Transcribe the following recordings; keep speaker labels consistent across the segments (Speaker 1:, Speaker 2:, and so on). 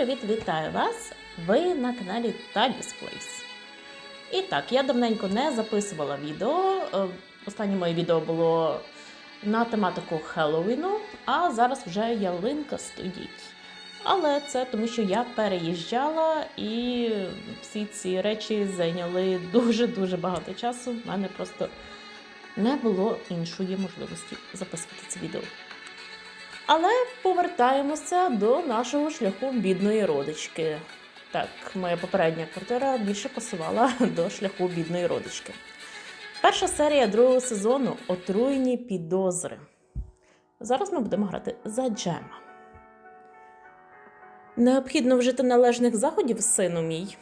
Speaker 1: привіт! Вітаю вас! Ви на каналі Tally's Place. І так, я давненько не записувала відео. Е, Останнє моє відео було на тематику Хеллоуіну, а зараз вже ялинка стоїть. Але це тому, що я переїжджала і всі ці речі зайняли дуже-дуже багато часу. У мене просто не було іншої можливості записувати це відео. Але повертаємося до нашого шляху бідної родички. Так, моя попередня квартира більше пасувала до шляху бідної родички. Перша серія другого сезону Отруєні підозри. Зараз ми будемо грати за Джема. Необхідно вжити належних заходів, сину мій.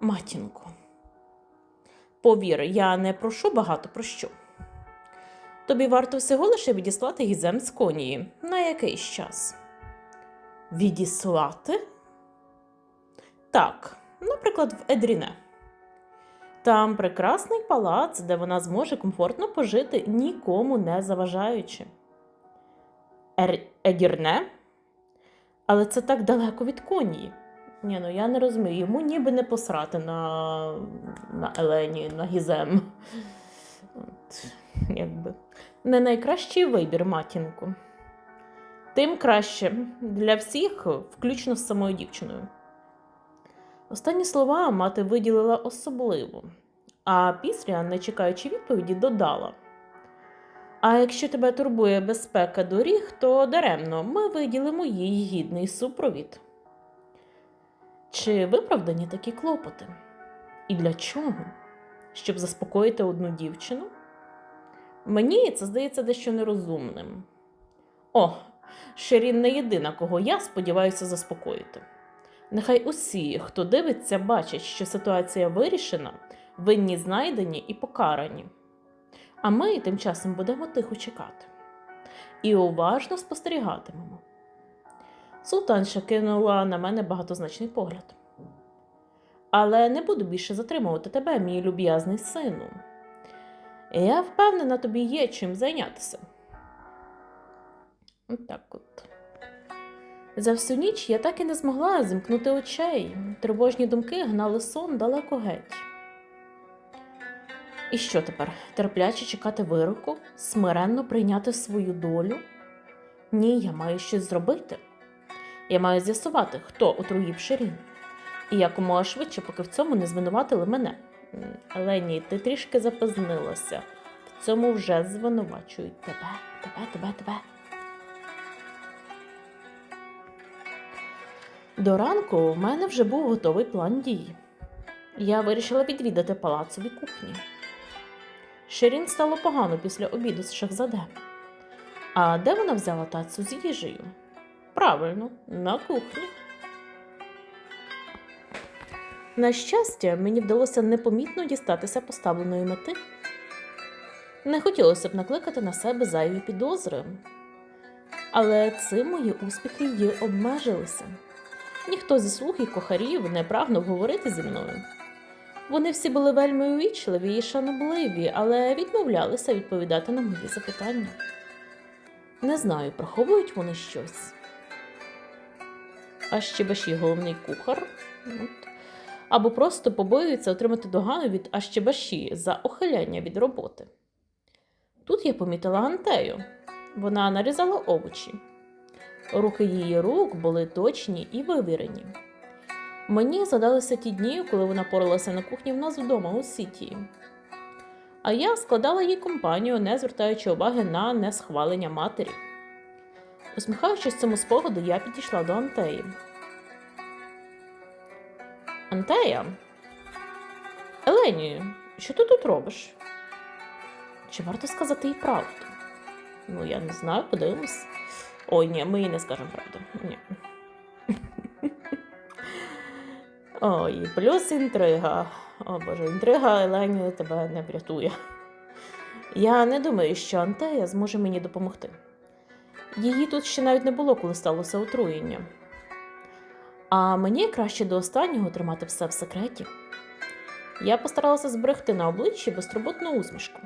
Speaker 1: Матінко. Повір, я не прошу багато про що. Тобі варто всього лише відіслати гізем з конії на якийсь час. Відіслати? Так, наприклад, в Едріне. Там прекрасний палац, де вона зможе комфортно пожити, нікому не заважаючи. Ер... Едірне? Але це так далеко від конії. Ні, ну я не розумію, йому ніби не посрати на, на Елені, на Гізем. От, якби. Не найкращий вибір, матінку. Тим краще для всіх, включно з самою дівчиною. Останні слова мати виділила особливо, а після, не чекаючи відповіді, додала. А якщо тебе турбує безпека доріг, то даремно ми виділимо їй гідний супровід. Чи виправдані такі клопоти? І для чого? Щоб заспокоїти одну дівчину? Мені це здається дещо нерозумним. О, Шерін не єдина, кого я сподіваюся заспокоїти. Нехай усі, хто дивиться, бачать, що ситуація вирішена, винні знайдені і покарані. А ми тим часом будемо тихо чекати і уважно спостерігатимемо. Султанша кинула на мене багатозначний погляд. Але не буду більше затримувати тебе, мій люб'язний сину. Я впевнена, тобі є чим зайнятися. Так от. За всю ніч я так і не змогла зімкнути очей. Тривожні думки гнали сон далеко геть. І що тепер? Терпляче чекати вироку, смиренно прийняти свою долю? Ні, я маю щось зробити. Я маю з'ясувати, хто отруїв Ширін. І якомога швидше, поки в цьому не звинуватили мене. М, Лені, ти трішки запізнилася. В цьому вже звинувачують тебе, тебе, тебе, тебе. До ранку в мене вже був готовий план дій. Я вирішила відвідати палацові кухні. Ширін стало погано після обіду з Шахзаде. А де вона взяла тацю з їжею? Правильно, на кухні. На щастя, мені вдалося непомітно дістатися поставленої мети. Не хотілося б накликати на себе зайві підозри. Але цим мої успіхи й обмежилися. Ніхто зі слуг і кохарів не прагнув говорити зі мною. Вони всі були вельми увічливі і шанобливі, але відмовлялися відповідати на мої запитання. Не знаю, приховують вони щось. А ще баші головний кухар. От. Або просто побоюються отримати догану від Ащебаші за ухиляння від роботи. Тут я помітила Антею. Вона нарізала овочі. Рухи її рук були точні і вивірені. Мені задалися ті дні, коли вона поралася на кухні в нас вдома у Сіті. А я складала їй компанію, не звертаючи уваги на несхвалення матері. Усміхаючись цьому спогаду, я підійшла до Антеї. Антея, Елені, що ти тут робиш? Чи варто сказати їй правду? Ну, я не знаю, подивимось. Ой, ні, ми їй не скажемо правду. Ні. Ой, плюс інтрига. О боже, інтрига Елені тебе не врятує. Я не думаю, що Антея зможе мені допомогти. Її тут ще навіть не було, коли сталося отруєння. А мені краще до останнього тримати все в секреті. Я постаралася зберегти на обличчі безтурботну усмішку.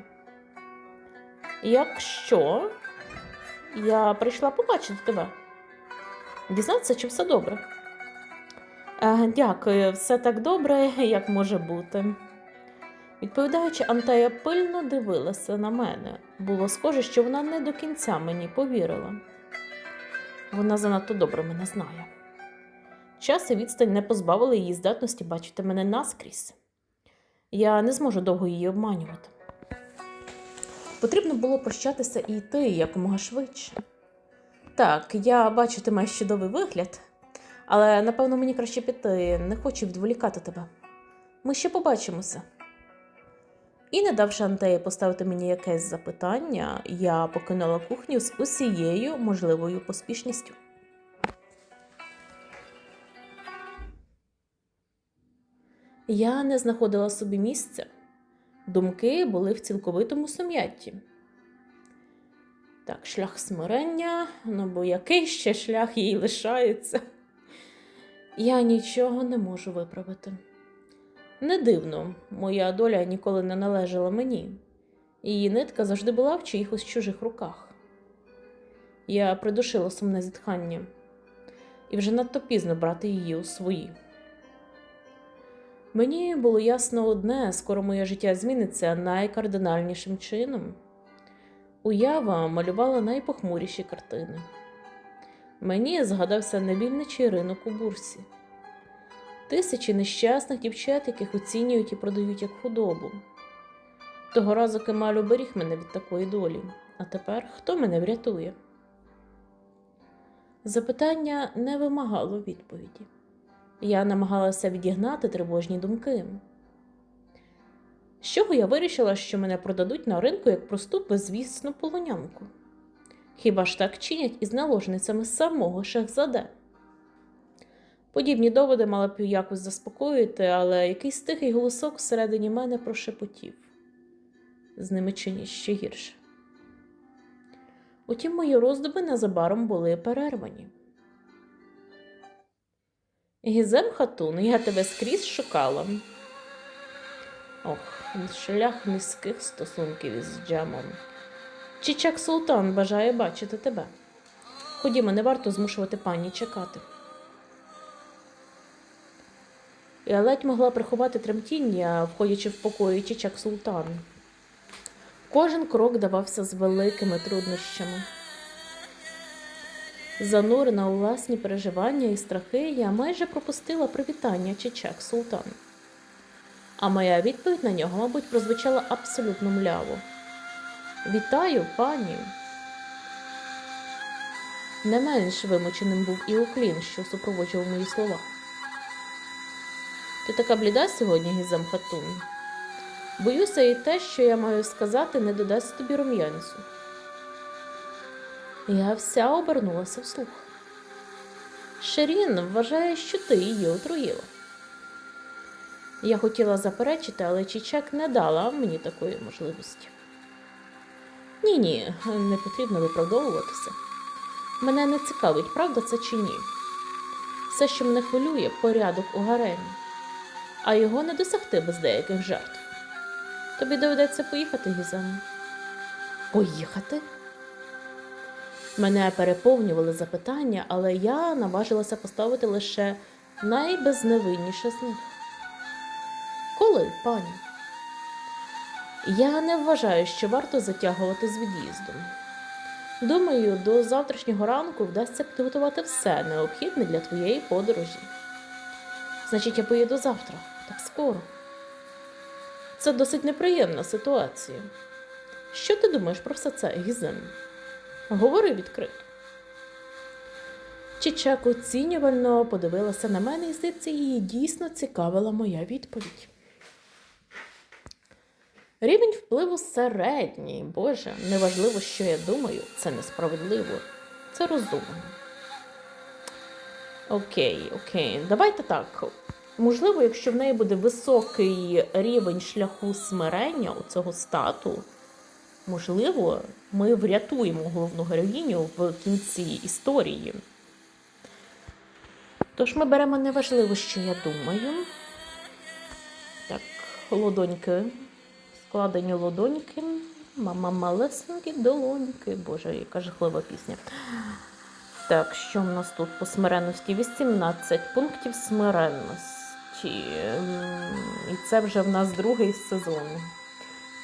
Speaker 1: Якщо я прийшла побачити тебе, дізнатися, чи все добре. Е, Дякую, все так добре, як може бути. Відповідаючи, Антея пильно дивилася на мене. Було схоже, що вона не до кінця мені повірила. Вона занадто добре мене знає. Час і відстань не позбавили її здатності бачити мене наскрізь. Я не зможу довго її обманювати. Потрібно було прощатися і йти якомога швидше. Так, я бачу, ти маєш чудовий вигляд, але напевно мені краще піти, не хочу відволікати тебе. Ми ще побачимося. І не давши Антеї поставити мені якесь запитання, я покинула кухню з усією можливою поспішністю. Я не знаходила собі місця. Думки були в цілковитому сум'ятті. Так, шлях смирення, ну бо який ще шлях їй лишається? Я нічого не можу виправити. Не дивно, моя доля ніколи не належала мені. Її нитка завжди була в чиїхось чужих руках. Я придушила сумне зітхання, і вже надто пізно брати її у свої. Мені було ясно одне: скоро моє життя зміниться найкардинальнішим чином. Уява малювала найпохмуріші картини. Мені згадався невільничий ринок у бурсі. Тисячі нещасних дівчат, яких оцінюють і продають як худобу. Того разу Кемаль оберіг мене від такої долі, а тепер хто мене врятує? Запитання не вимагало відповіді. Я намагалася відігнати тривожні думки. З чого я вирішила, що мене продадуть на ринку як просту безвісну полонянку? Хіба ж так чинять із наложницями самого Шехзаде? Подібні доводи мали б якось заспокоїти, але якийсь тихий голосок всередині мене прошепотів. З ними чинять ще гірше. Утім, мої роздуми незабаром були перервані. Гізем Хатун, я тебе скрізь шукала. Ох, шлях низьких стосунків із Джемом. Чичак Султан бажає бачити тебе. Ходімо, не варто змушувати пані чекати. Я ледь могла приховати тремтіння, входячи в покої Чичак Султан. Кожен крок давався з великими труднощами. Занурена у власні переживання і страхи, я майже пропустила привітання Чичак Султан. А моя відповідь на нього, мабуть, прозвучала абсолютно мляво. Вітаю, пані. Не менш вимученим був і уклін, що супроводжував мої слова. Ти така бліда сьогодні, Гізем Хатун. Боюся, і те, що я маю сказати, не додасть тобі рум'янцю. Я вся обернулася вслух. Шерін вважає, що ти її отруїла. Я хотіла заперечити, але Чічак не дала мені такої можливості. Ні, ні, не потрібно виправдовуватися. Мене не цікавить, правда це чи ні. Все, що мене хвилює, порядок у гаремі, а його не досягти без деяких жертв. Тобі доведеться поїхати, Гізем. Поїхати? Мене переповнювали запитання, але я наважилася поставити лише найбезневинніше з них. Коли, пані? Я не вважаю, що варто затягувати з від'їздом. Думаю, до завтрашнього ранку вдасться підготувати все необхідне для твоєї подорожі. Значить, я поїду завтра, так скоро. Це досить неприємна ситуація. Що ти думаєш про все це, Гізем? Говори відкрито. Чичак оцінювально подивилася на мене і здається, її дійсно цікавила моя відповідь. Рівень впливу середній. Боже, неважливо, що я думаю, це несправедливо, це розумно. Окей, окей, давайте так. Можливо, якщо в неї буде високий рівень шляху смирення у цього стату, можливо, ми врятуємо головну героїню в кінці історії. Тож ми беремо неважливо, що я думаю. Так, лодоньки, складені лодоньки, мама малесенькі долоньки. Боже, яка жахлива пісня. Так, що в нас тут по смиренності? 18 пунктів смиренності. І це вже в нас другий сезон.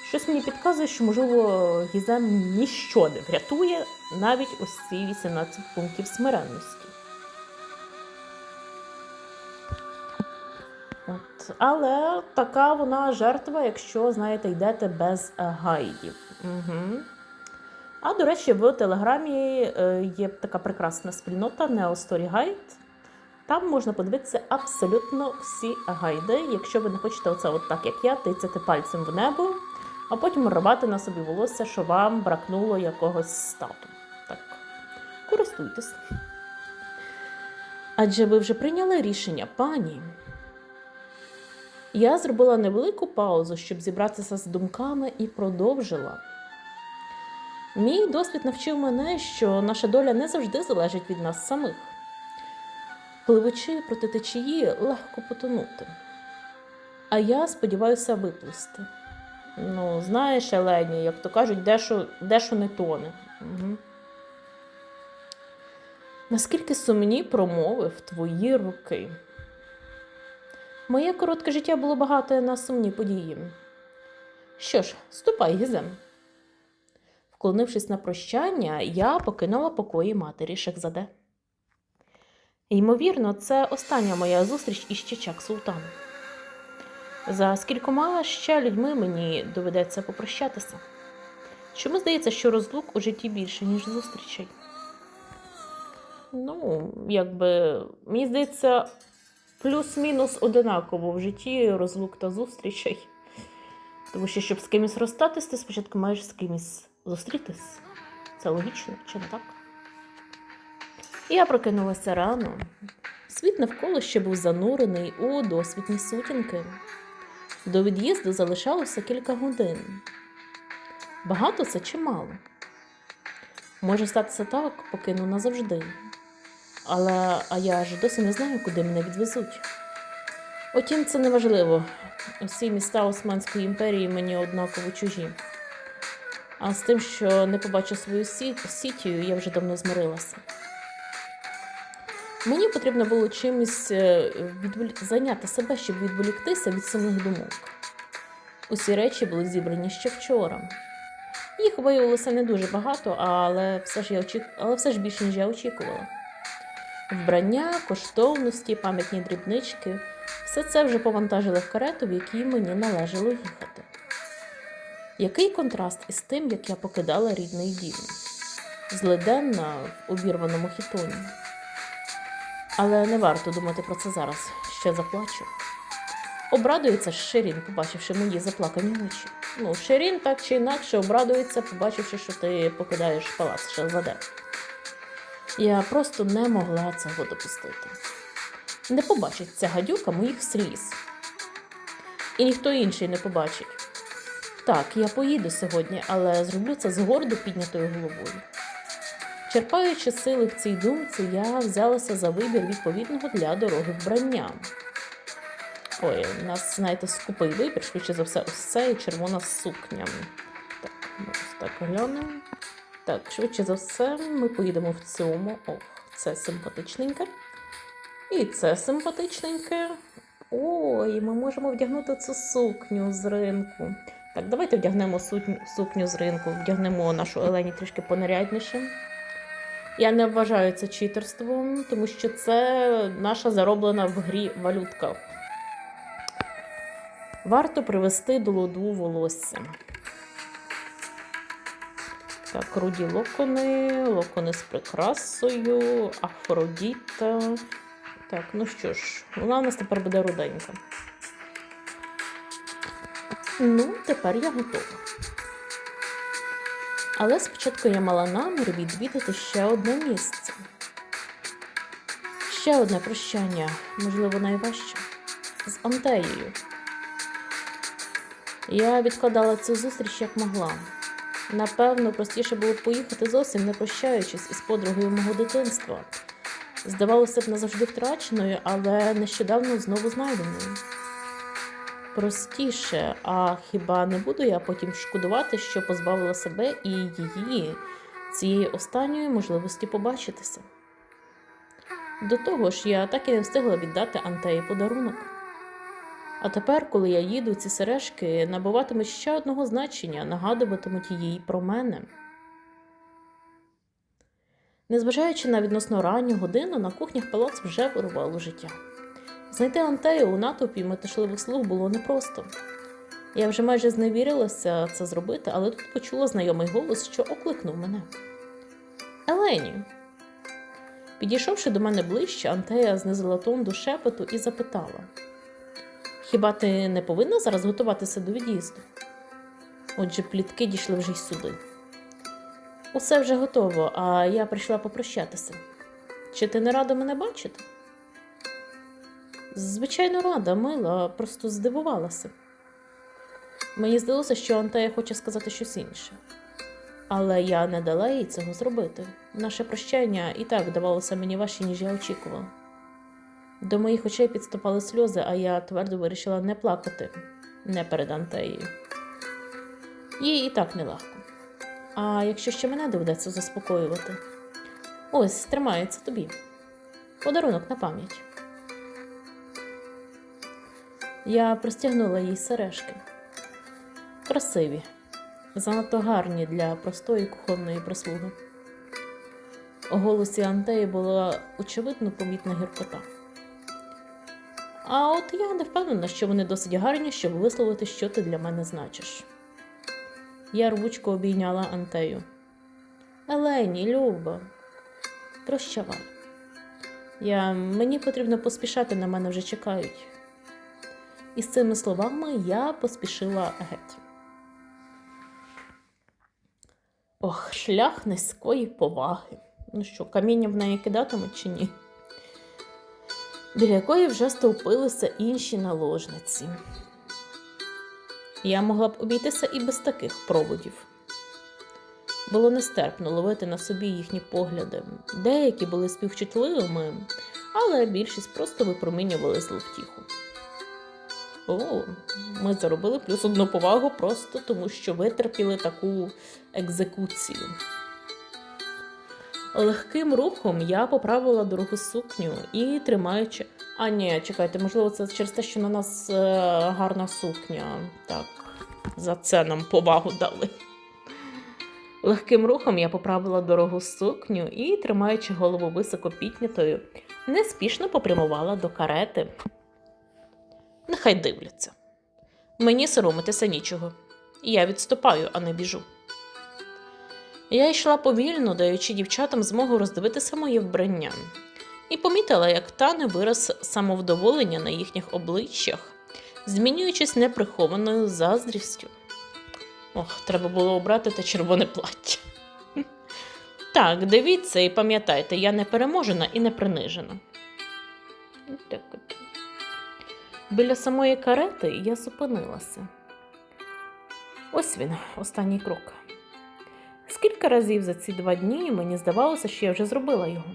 Speaker 1: Щось мені підказує, що, можливо, Гізем ніщо не врятує навіть ось ці 18 пунктів смиренності. От. Але така вона жертва, якщо, знаєте, йдете без е, гайдів. Угу. А до речі, в Телеграмі е, є така прекрасна спільнота Neo Story Guide. Там можна подивитися абсолютно всі гайди, якщо ви не хочете оце от так, як я, тицяти пальцем в небо, а потім рвати на собі волосся, що вам бракнуло якогось стату. Так, користуйтесь. Адже ви вже прийняли рішення, пані. Я зробила невелику паузу, щоб зібратися з думками і продовжила. Мій досвід навчив мене, що наша доля не завжди залежить від нас самих. Пливучи проти течії, легко потонути. А я сподіваюся виплисти. Ну, знаєш, Елені, як то кажуть, дещо, дещо не тоне. Угу. Наскільки сумні промовив твої руки? Моє коротке життя було багате на сумні події. Що ж, ступай, Гізем. Вклонившись на прощання, я покинула покої матері Шехзаде. Ймовірно, це остання моя зустріч із Чечак Султаном. За скількома ще людьми мені доведеться попрощатися. Чому здається, що розлук у житті більше, ніж зустрічей? Ну, якби, мені здається, плюс-мінус одинаково в житті розлук та зустрічей. Тому що, щоб з кимось розстатись, ти спочатку маєш з кимось зустрітись. Це логічно, чи не так? Я прокинулася рано. Світ навколо ще був занурений у досвідні сутінки. До від'їзду залишалося кілька годин. Багато це чи мало? Може статися так, покину назавжди. Але а я ж досі не знаю, куди мене відвезуть. Утім, це не важливо. Усі міста Османської імперії мені однаково чужі. А з тим, що не побачу свою сітію, я вже давно змирилася. Мені потрібно було чимось е, відволі... зайняти себе, щоб відволіктися від самих думок. Усі речі були зібрані ще вчора. Їх виявилося не дуже багато, але все ж я очік... але все ж більше, ніж я очікувала. Вбрання, коштовності, пам'ятні дрібнички все це вже повантажили в карету, в якій мені належало їхати. Який контраст із тим, як я покидала рідний дім, злиденна в обірваному хітоні. Але не варто думати про це зараз, ще заплачу. Обрадується Ширін, побачивши мої заплакані очі. Ну, Ширін так чи інакше обрадується, побачивши, що ти покидаєш палац Шелзаде. Я просто не могла цього допустити. Не побачить ця гадюка моїх сліз. І ніхто інший не побачить. Так, я поїду сьогодні, але зроблю це з гордо піднятою головою. Черпаючи сили в цій думці, я взялася за вибір відповідного для дороги вбрання. Ой, у нас, знаєте, скупий вибір, швидше за все, ось це і червона сукня. Так, ось так глянемо. Так, швидше за все, ми поїдемо в цьому. Ох, це симпатичненьке. І це симпатичненьке. Ой, ми можемо вдягнути цю сукню з ринку. Так, давайте вдягнемо сукню з ринку, вдягнемо нашу Елені трішки понарядніше. Я не вважаю це читерством, тому що це наша зароблена в грі валютка. Варто привести до ладу волосся. Так, руді локони, локони з прикрасою, Афродіта. Так, ну що ж, вона у нас тепер буде руденька. Ну, тепер я готова. Але спочатку я мала намір відвідати ще одне місце. Ще одне прощання, можливо, найважче, з Антеєю. Я відкладала цю зустріч як могла. Напевно, простіше було поїхати зовсім не прощаючись із подругою мого дитинства. Здавалося б, назавжди втраченою, але нещодавно знову знайденою. Простіше, а хіба не буду я потім шкодувати, що позбавила себе і її цієї останньої можливості побачитися? До того ж, я так і не встигла віддати Антеї подарунок. А тепер, коли я їду, ці сережки набуватимуть ще одного значення, нагадуватимуть їй про мене. Незважаючи на відносно ранню годину, на кухнях палац вже вирувало життя. Знайти Антею у натовпі метушливих слуг було непросто. Я вже майже зневірилася це зробити, але тут почула знайомий голос, що окликнув мене. Елені. Підійшовши до мене ближче, Антея знизила тон до шепоту і запитала: Хіба ти не повинна зараз готуватися до від'їзду? Отже, плітки дійшли вже й сюди. Усе вже готово, а я прийшла попрощатися. Чи ти не рада мене бачити? Звичайно, рада, мила, просто здивувалася. Мені здалося, що Антея хоче сказати щось інше. Але я не дала їй цього зробити. Наше прощання і так давалося мені важче, ніж я очікувала. До моїх очей підступали сльози, а я твердо вирішила не плакати, не перед Антеєю. Їй і так нелегко. А якщо ще мене доведеться заспокоювати, ось тримається тобі. Подарунок на пам'ять. Я простягнула їй сережки. Красиві, занадто гарні для простої кухонної прислуги. У голосі Антеї була очевидно помітна гіркота. А от я не впевнена, що вони досить гарні, щоб висловити, що ти для мене значиш. Я рвучко обійняла Антею. Елені, Люба, прощавай. Я... Мені потрібно поспішати, на мене вже чекають. І з цими словами я поспішила геть. Ох, шлях низької поваги. Ну що, каміння в неї кидатимуть чи ні? Біля якої вже стовпилися інші наложниці. Я могла б обійтися і без таких проводів. Було нестерпно ловити на собі їхні погляди. Деякі були співчутливими, але більшість просто випромінювали злу втіху. О, ми заробили плюс одну повагу просто тому, що витерпіли таку екзекуцію. Легким рухом я поправила дорогу сукню і тримаючи. А, ні, чекайте, можливо, це через те, що на нас е, гарна сукня. Так, за це нам повагу дали. Легким рухом я поправила дорогу сукню і, тримаючи голову високо піднятою, неспішно попрямувала до карети. Нехай дивляться. Мені соромитися нічого. Я відступаю, а не біжу. Я йшла повільно, даючи дівчатам змогу роздивитися моє вбрання, і помітила, як тане вираз самовдоволення на їхніх обличчях, змінюючись неприхованою заздрістю. Ох, треба було обрати те червоне плаття. Так, дивіться і пам'ятайте, я не переможена і не принижена. Так. Біля самої карети я зупинилася. Ось він, останній крок. Скільки разів за ці два дні мені здавалося, що я вже зробила його.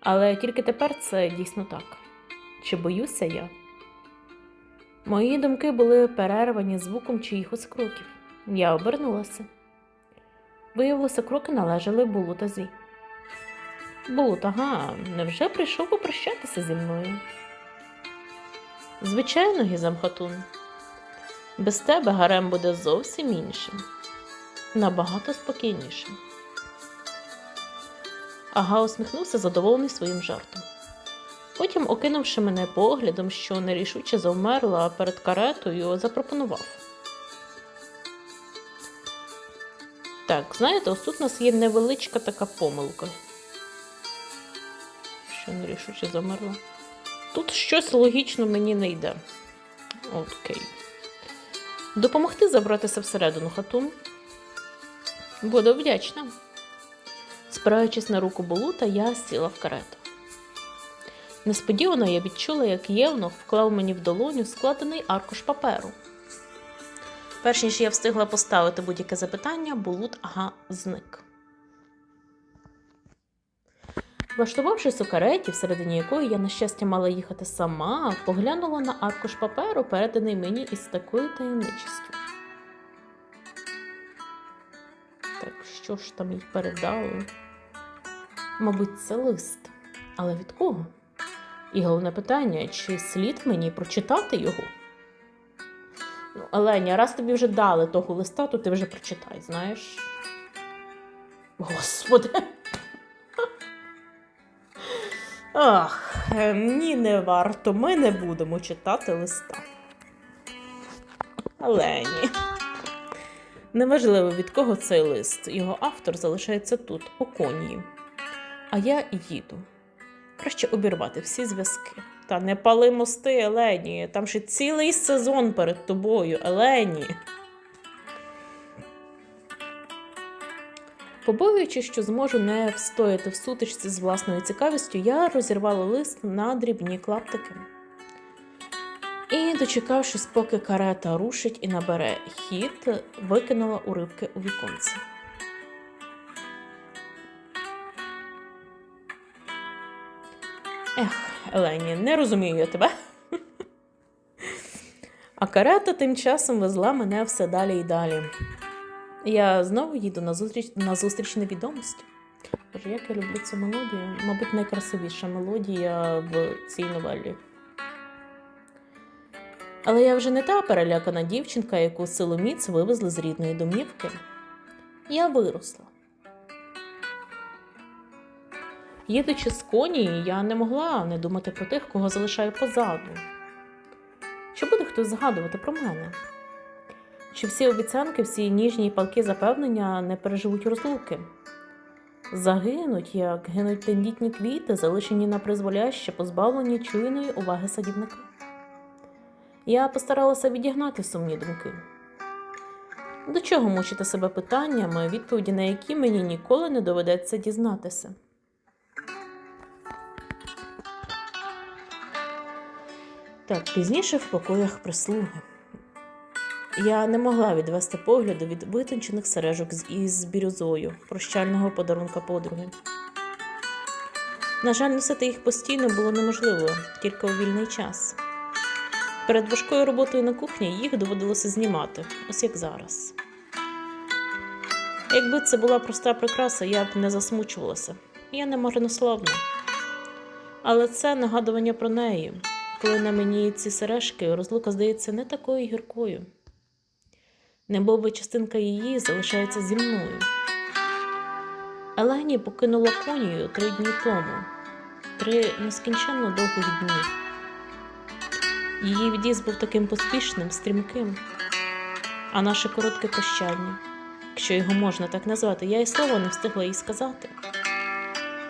Speaker 1: Але тільки тепер це дійсно так. Чи боюся я? Мої думки були перервані звуком чиїхось кроків. Я обернулася. Виявилося, кроки належали Булутазі. Булут, ага, невже прийшов попрощатися зі мною? Звичайно, Гізам Хатун. Без тебе гарем буде зовсім іншим, набагато спокійнішим. Ага усміхнувся, задоволений своїм жартом. Потім, окинувши мене поглядом, що нерішуче завмерла перед каретою, запропонував. Так, знаєте, ось тут у нас є невеличка така помилка. Що нерішуче замерла. Тут щось логічно мені не йде. Окей. Допомогти забратися всередину хатун. Буду вдячна. Спираючись на руку болута, я сіла в карету. Несподівано я відчула, як Євнух вклав мені в долоню складений аркуш паперу. Перш ніж я встигла поставити будь-яке запитання, болут ага зник. Влаштувавшись у кареті, всередині якої я, на щастя, мала їхати сама, поглянула на аркуш паперу, переданий мені із такою таємничістю. Так, що ж там їй передали? Мабуть, це лист. Але від кого? І головне питання, чи слід мені прочитати його? Ну, Еленя, раз тобі вже дали того листа, то ти вже прочитай, знаєш. Господи. Ах, ні, не варто. Ми не будемо читати листа. Елені. Неважливо, від кого цей лист. Його автор залишається тут, у конії. А я їду. Краще обірвати всі зв'язки. Та не пали мости, Елені. Там ще цілий сезон перед тобою, Елені. Побоюючи, що зможу не встояти в сутичці з власною цікавістю, я розірвала лист на дрібні клаптики. І, дочекавшись, поки карета рушить і набере хід, викинула уривки у віконце. Ех, Елені, не розумію я тебе. А карета тим часом везла мене все далі і далі. Я знову їду на зустріч, на зустріч невідомості. Боже, як я люблю цю мелодію. Мабуть, найкрасивіша мелодія в цій новелі. Але я вже не та перелякана дівчинка, яку силоміць вивезли з рідної домівки. Я виросла. Їдучи з коні, я не могла не думати про тих, кого залишаю позаду. Чи буде хтось згадувати про мене? Чи всі обіцянки, всі ніжні палки запевнення не переживуть розлуки? Загинуть, як гинуть тендітні квіти, залишені на призволяще, позбавлені чуйної уваги садівника. Я постаралася відігнати сумні думки. До чого мучити себе питаннями, відповіді на які мені ніколи не доведеться дізнатися. Так, пізніше в покоях прислуги. Я не могла відвести погляду від витончених сережок із бірюзою, прощального подарунка подруги. На жаль, носити їх постійно було неможливо, тільки у вільний час. Перед важкою роботою на кухні їх доводилося знімати, ось як зараз. Якби це була проста прикраса, я б не засмучувалася. Я не марнославна. Але це нагадування про неї. Коли на мені ці сережки, розлука здається не такою гіркою. Небова частинка її залишається зі мною. Елені покинула конію три дні тому, три нескінченно довгих дні. Її від'їзд був таким поспішним, стрімким, а наше коротке прощання, якщо його можна так назвати, я й слова не встигла їй сказати.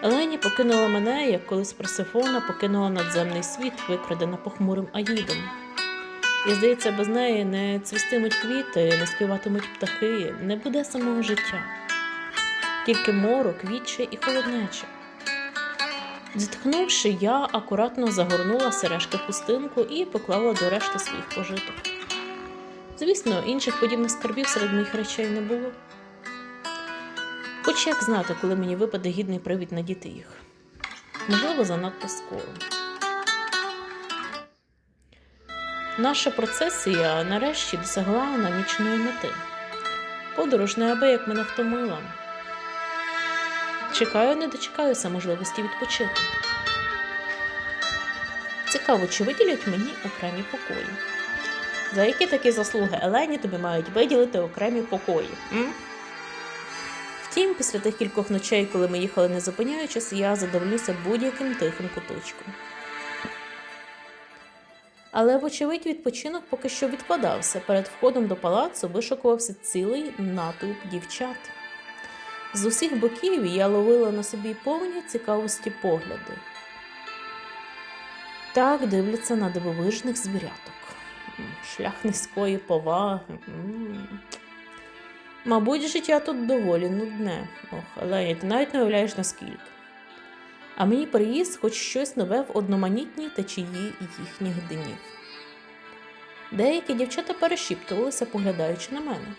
Speaker 1: Елені покинула мене, як колись Персифона покинула надземний світ, викрадена похмурим Аїдом. І, здається, без неї не цвістимуть квіти, не співатимуть птахи, не буде самого життя, тільки морок, віче і холоднеча. Зітхнувши, я акуратно загорнула сережки в хустинку і поклала до решти своїх пожиток. Звісно, інших подібних скарбів серед моїх речей не було. Хоч як знати, коли мені випаде гідний привід надіти їх. Можливо, занадто скоро. Наша процесія нарешті досягла наміченої мети. Подорож неабияк мене втомила. Чекаю, не дочекаюся можливості відпочити. Цікаво, чи виділять мені окремі покої. За які такі заслуги Елені тобі мають виділити окремі покої? М? Втім, після тих кількох ночей, коли ми їхали не зупиняючись, я задоволюся будь-яким тихим куточком. Але, вочевидь, відпочинок поки що відкладався. Перед входом до палацу вишукувався цілий натовп дівчат. З усіх боків я ловила на собі повні цікавості погляди. Так дивляться на дивовижних звіряток. Шлях низької поваги. Мабуть, життя тут доволі нудне. Ох, але ти навіть не уявляєш наскільки. А мені приїзд хоч щось нове в одноманітній течії їхніх днів. Деякі дівчата перешіптувалися, поглядаючи на мене.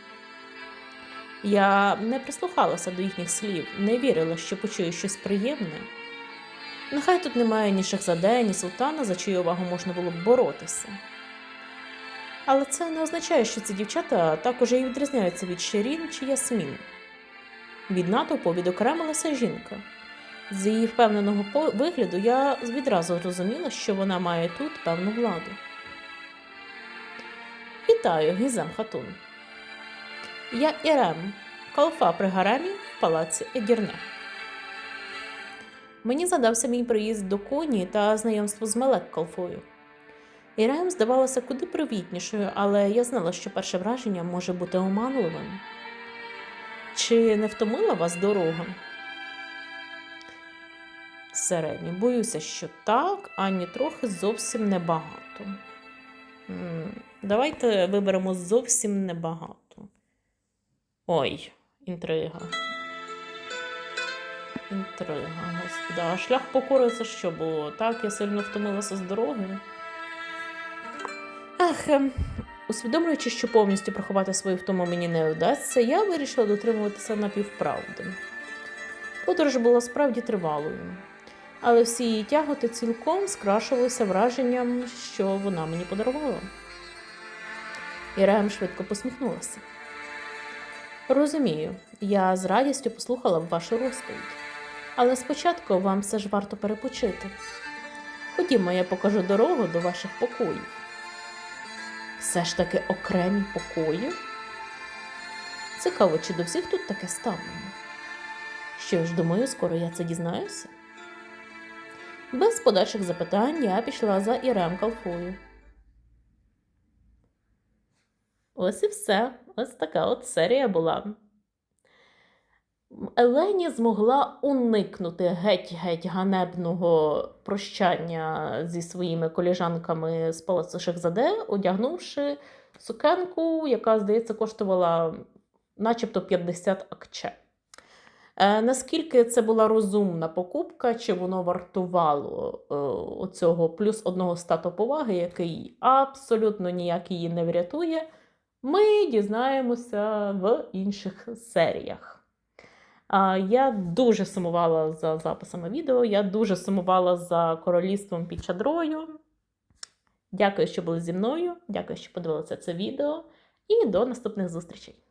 Speaker 1: Я не прислухалася до їхніх слів, не вірила, що почую щось приємне. Нехай тут немає ні шахзаде, ні султана, за чию увагу можна було б боротися. Але це не означає, що ці дівчата також і відрізняються від Ширін чи Ясмін. Від натовпу відокремилася жінка. З її впевненого вигляду я відразу зрозуміла, що вона має тут певну владу. Вітаю, Гізем Хатун. Я Ірем, калфа при гаремі в палаці Егірне. Мені задався мій приїзд до коні та знайомство з Мелек Калфою. Ірем здавалася куди привітнішою, але я знала, що перше враження може бути оманливим. Чи не втомила вас дорога? Середньо. Боюся, що так, ані трохи зовсім небагато. Давайте виберемо зовсім небагато. Ой, інтрига. Інтрига, господи. А шлях покори це що було? Так, я сильно втомилася з дороги. Ах, ем, усвідомлюючи, що повністю приховати свою втому мені не вдасться, я вирішила дотримуватися напівправди. Подорож була справді тривалою, але всі її тяготи цілком скрашувалися враженням, що вона мені подарувала. Ірем швидко посміхнулася. Розумію, я з радістю послухала б вашу розповідь, але спочатку вам все ж варто перепочити. Ходімо, я покажу дорогу до ваших покоїв. Все ж таки окремі покої? Цікаво, чи до всіх тут таке ставлення? Що ж, думаю, скоро я це дізнаюся. Без подальших запитань я пішла за Ірем Калфою. Ось і все. Ось така от серія була. Елені змогла уникнути геть-геть ганебного прощання зі своїми коліжанками з палацу Шехзаде, одягнувши сукенку, яка, здається, коштувала начебто 50 акче. Е, наскільки це була розумна покупка, чи воно вартувало е, оцього плюс одного стату поваги, який абсолютно ніяк її не врятує, ми дізнаємося в інших серіях. Я дуже сумувала за записами відео, я дуже сумувала за королівством під чадрою. Дякую, що були зі мною. Дякую, що подивилися це відео. І до наступних зустрічей!